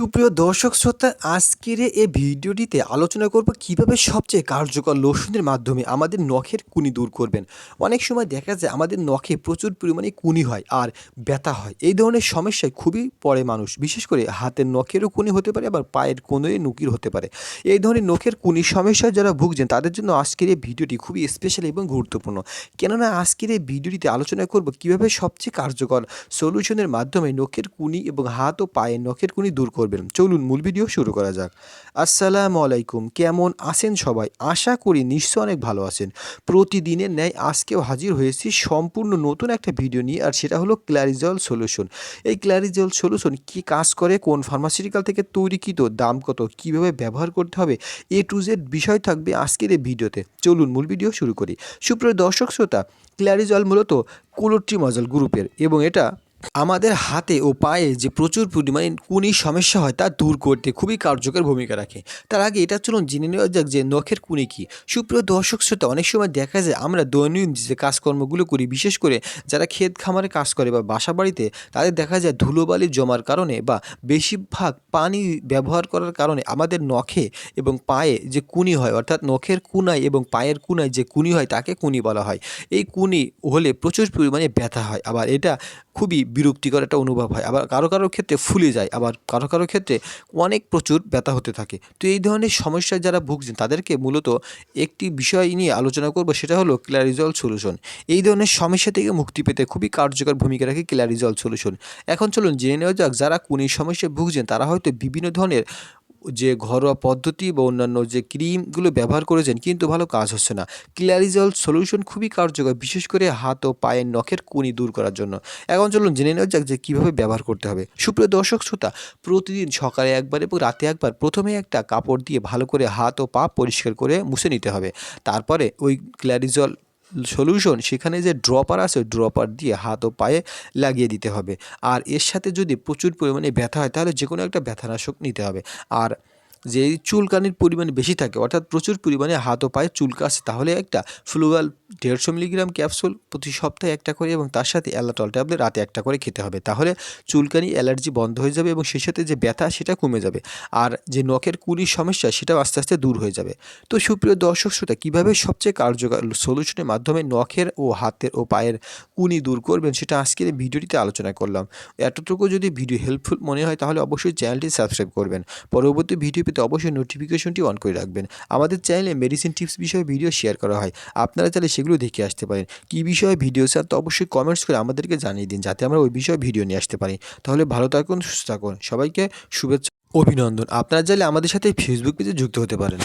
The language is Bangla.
সুপ্রিয় দর্শক শ্রোতা, আজকের এই ভিডিওটিতে আলোচনা করব কীভাবে সবচেয়ে কার্যকর লোশনের মাধ্যমে আমাদের নখের কুনি দূর করবেন। অনেক সময় দেখা যায় আমাদের নখে প্রচুর পরিমাণে কুনি হয় আর ব্যথা হয়। এই ধরনের সমস্যায় খুবই পড়ে মানুষ। বিশেষ করে হাতের নখেরও কুনি হতে পারে, আবার পায়ের কোনোই নুকির হতে পারে। এই ধরনের নখের কুনি সমস্যায় যারা ভুগছেন, তাদের জন্য আজকের এই ভিডিওটি খুবই স্পেশাল এবং গুরুত্বপূর্ণ। কেননা আজকের এই ভিডিওটিতে আলোচনা করব কীভাবে সবচেয়ে কার্যকর সলিউশনের মাধ্যমে নখের কুনি এবং হাত ও পায়ের নখের কুনি দূর করবেন। চলুন মূল ভিডিও শুরু করা যাক। আসসালামু আলাইকুম। কেমন আছেন সবাই? আশা করি নিশ্চয় অনেক ভালো আছেন। প্রতিদিনের ন্যায় আজকেও হাজির হয়েছি সম্পূর্ণ নতুন একটা ভিডিও নিয়ে, আর সেটা হলো ক্ল্যারিজল সলিউশন এই ক্ল্যারিজল সলিউশন কি কাজ করে? কোন ফার্মাসিউটিক্যাল থেকে তৈরিকৃত দাম কত? কীভাবে ব্যবহার করতে হবে? এ টু জেড বিষয় থাকবে আজকের এই ভিডিওতে। চলুন মূল ভিডিও শুরু করি। সুপ্রিয় দর্শক শ্রোতা ক্ল্যারিজল মূলত কোলোট্রিমাজল গ্রুপের এবং এটা আমাদের হাতে ও পায়ে যে প্রচুর পরিমাণে কুনির সমস্যা হয় তা দূর করতে খুবই কার্যকর ভূমিকা রাখে। তার আগে এটা চলুন জেনে নেওয়া যাক যে নখের কুনি কী। সুপ্রিয় দর্শক শ্রোতা, অনেক সময় দেখা যায় আমরা দৈনন্দিন যে কাজকর্মগুলো করি, বিশেষ করে যারা ক্ষেত খামারে কাজ করে বা বাসা বাড়িতে, তাদের দেখা যায় ধুলোবালি জমার কারণে বা বেশিরভাগ পানি ব্যবহার করার কারণে আমাদের নখে এবং পায়ে যে কুনি হয়, অর্থাৎ নখের কুনায় এবং পায়ের কুনায় যে কুনি হয়, তাকে কুনি বলা হয়। এই কুনি হলে প্রচুর পরিমাণে ব্যথা হয়। আবার এটা খুবই বিরক্তিকর একটা অনুভব হয়। আবার কারও কারও ক্ষেত্রে ফুলে যায়, আবার কারও কারও ক্ষেত্রে অনেক প্রচুর ব্যথা হতে থাকে। তো এই ধরনের সমস্যায় যারা ভুগছেন, তাদেরকে মূলত একটি বিষয় নিয়ে আলোচনা করব, সেটা হলো ক্ল্যারিজল সলিউশন। এই ধরনের সমস্যা থেকে মুক্তি পেতে খুবই কার্যকর ভূমিকা রাখে ক্ল্যারিজল সলিউশন। এখন চলুন জেনে নেওয়া যাক, যারা কোন এই সমস্যায় ভুগছেন, তারা হয়তো বিভিন্ন ধরনের যে ঘরোয়া পদ্ধতি বা অন্যান্য যে ক্রিমগুলো ব্যবহার করেছেন কিন্তু ভালো কাজ হচ্ছে না। ক্লিয়ারিজল সলিউশন খুবই কার্যকর, বিশেষ করে হাত ও পায়ের নখের কুনি দূর করার জন্য। এখন চলুন জেনে নেওয়া যাক যে কীভাবে ব্যবহার করতে হবে। সুপ্রিয় দর্শক, শ্রোতা, প্রতিদিন সকালে একবার এবং রাতে একবার প্রথমে একটা কাপড় দিয়ে ভালো করে হাত ও পা পরিষ্কার করে মুছে নিতে হবে। তারপরে ওই ক্লিয়ারিজল সলিউশন সেখানে যে ড্রপার আছে ড্রপার দিয়ে হাত ও পায়ে লাগিয়ে দিতে হবে। আর এর সাথে যদি প্রচুর পরিমাণে ব্যথা হয়, তাহলে যে কোনো একটা ব্যথানাশক নিতে হবে। আর যে চুলকানির পরিমাণ বেশি থাকে, অর্থাৎ প্রচুর পরিমাণে হাত ও পায়ে চুলকাছে তাহলে একটা ফ্লুয়াল দেড়শো মিলিগ্রাম ক্যাপসুল প্রতি সপ্তাহে একটা করে এবং তার সাথে অ্যালাটল ট্যাবলেট রাতে একটা করে খেতে হবে। তাহলে চুলকানি, অ্যালার্জি বন্ধ হয়ে যাবে এবং সেই সাথে যে ব্যথা, সেটা কমে যাবে আর যে নখের কুলির সমস্যা, সেটাও আস্তে আস্তে দূর হয়ে যাবে। তো সুপ্রিয় দর্শক, শ্রোতা, কীভাবে সবচেয়ে কার্যকর সলিউশনের মাধ্যমে নখের ও হাতের ও পায়ের কুনি দূর করবেন, সেটা আজকের ভিডিওটিতে আলোচনা করলাম। এতটুকু যদি ভিডিও হেল্পফুল মনে হয়, তাহলে অবশ্যই চ্যানেলটি সাবস্ক্রাইব করবেন। পরবর্তী ভিডিও পেতে অবশ্যই নোটিফিকেশনটি অন করে রাখবেন। আমাদের চ্যানেলে মেডিসিন টিপস বিষয়ে ভিডিও শেয়ার করা হয়। আপনারা চাইলে সেগুলো দেখে আসতে পারেন। কি বিষয়ে ভিডিও স্যার তো অবশ্যই কমেন্টস করে আমাদেরকে জানিয়ে দিন, যাতে আমরা ওই বিষয়ে ভিডিও নিয়ে আসতে পারি। তাহলে ভালো থাকুন, সুস্থ থাকুন। সবাইকে শুভেচ্ছা, অভিনন্দন। আপনারা চাইলে আমাদের সাথে ফেসবুক পেজে যুক্ত হতে পারেন।